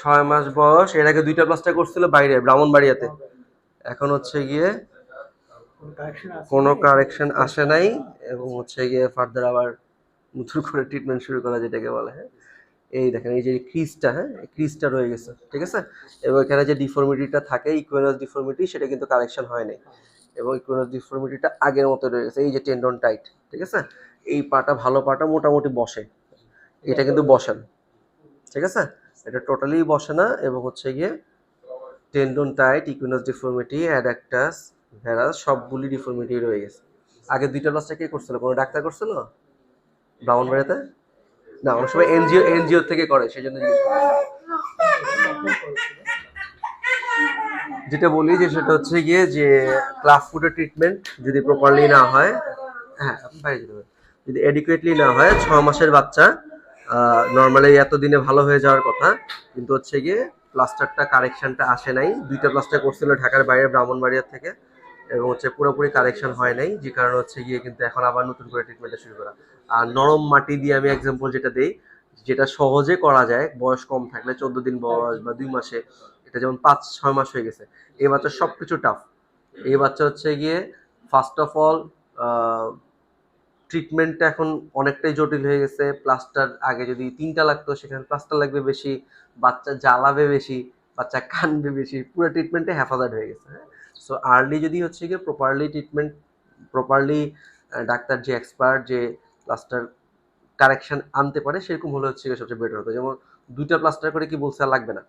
ছয় মাস বয়স। এর আগে দুইটা প্লাস্টার করছিল বাইরে, ব্রাহ্মণবাড়িয়াতে। এখন হচ্ছে গিয়ে কোনো কারেকশন আসে নাই এবং হচ্ছে গিয়ে ফার্দার আবার নতুন করে ট্রিটমেন্ট শুরু করা যেটাকে বলে হ্যাঁ? এই দেখেন, এই যে ক্রিজটা হ্যাঁ? ক্রিজটা রয়ে গেছে, ঠিক আছে? এবং এখানে যে ডিফর্মিটিটা থাকে ইকুয়ানাস ডিফর্মিটি সেটা কিন্তু কারেকশন হয় নাই। এবং ইকুয়ানাস ডিফর্মিটিটা আগের মতো রয়ে গেছে, এই যে টেন্ডন টাইট ঠিক আছে? এই পাটা, ভালো পাটা মোটামুটি বসে। এটা কিন্তু বসে না, ঠিক আছে? এটা টোটালি বসে না এবং হচ্ছে গিয়ে tendon tight equinus deformity adductus varus সবগুলি ডিফর্মিটি রয়ে গেছে। আগে দুইটা প্লাসটা কে করছিল? কোনো ডাক্তার করছিল? ব্রাউন ব্রাউনবাড়িতে না, অনেক সময় এনজিও এনজিও থেকে করে সেই জন্য যেটা বলি যে সেটা হচ্ছে গিয়ে যে ক্লাস ফুডের ট্রিটমেন্ট যদি প্রপারলি না হয় হ্যাঁ যদি এডিকুয়েটলি না হয়, ছ মাসের বাচ্চা নর্মালি এত দিনে ভালো হয়ে যাওয়ার কথা, কিন্তু হচ্ছে গিয়ে প্লাস্টারটা কারেকশনটা আসে নাই। দুইটা প্লাস্টার করছিল ঢাকার বাইরে ব্রাহ্মণবাড়িয়া থেকে, এবং হচ্ছে পুরোপুরি কারেকশন হয় নাই, যে কারণে হচ্ছে গিয়ে কিন্তু এখন আবার নতুন করে ট্রিটমেন্টটা শুরু করা। আর নরম মাটি দিয়ে আমি এক্সাম্পল যেটা দেই, যেটা সহজে করা যায়, বয়স কম থাকলে, চোদ্দ দিন বয়স বা দুই মাসে, এটা যেমন পাঁচ, ছয় মাস হয়ে গেছে, এই বাচ্চা সব কিছু টাফ এই বাচ্চা হচ্ছে গিয়ে ফার্স্ট অফ অল ট্রিটমেন্টটা এখন অনেকটাই জটিল হয়ে গেছে। প্লাস্টার আগে যদি তিনটা লাগতো, সেখানে প্লাস্টার লাগবে বেশি, বাচ্চা জ্বালাবে বেশি, বাচ্চা কানবে বেশি, পুরো ট্রিটমেন্টে হেফাজত হয়ে গেছে হ্যাঁ? সো আর্লি যদি হচ্ছে গিয়ে প্রপারলি ট্রিটমেন্ট প্রপারলি ডাক্তার যে এক্সপার্ট যে প্লাস্টার কারেকশন আনতে পারে, সেরকম হলে হচ্ছে গিয়ে সবচেয়ে বেটার হতো। যেমন দুইটা প্লাস্টার করে কি বলছে আর লাগবে না।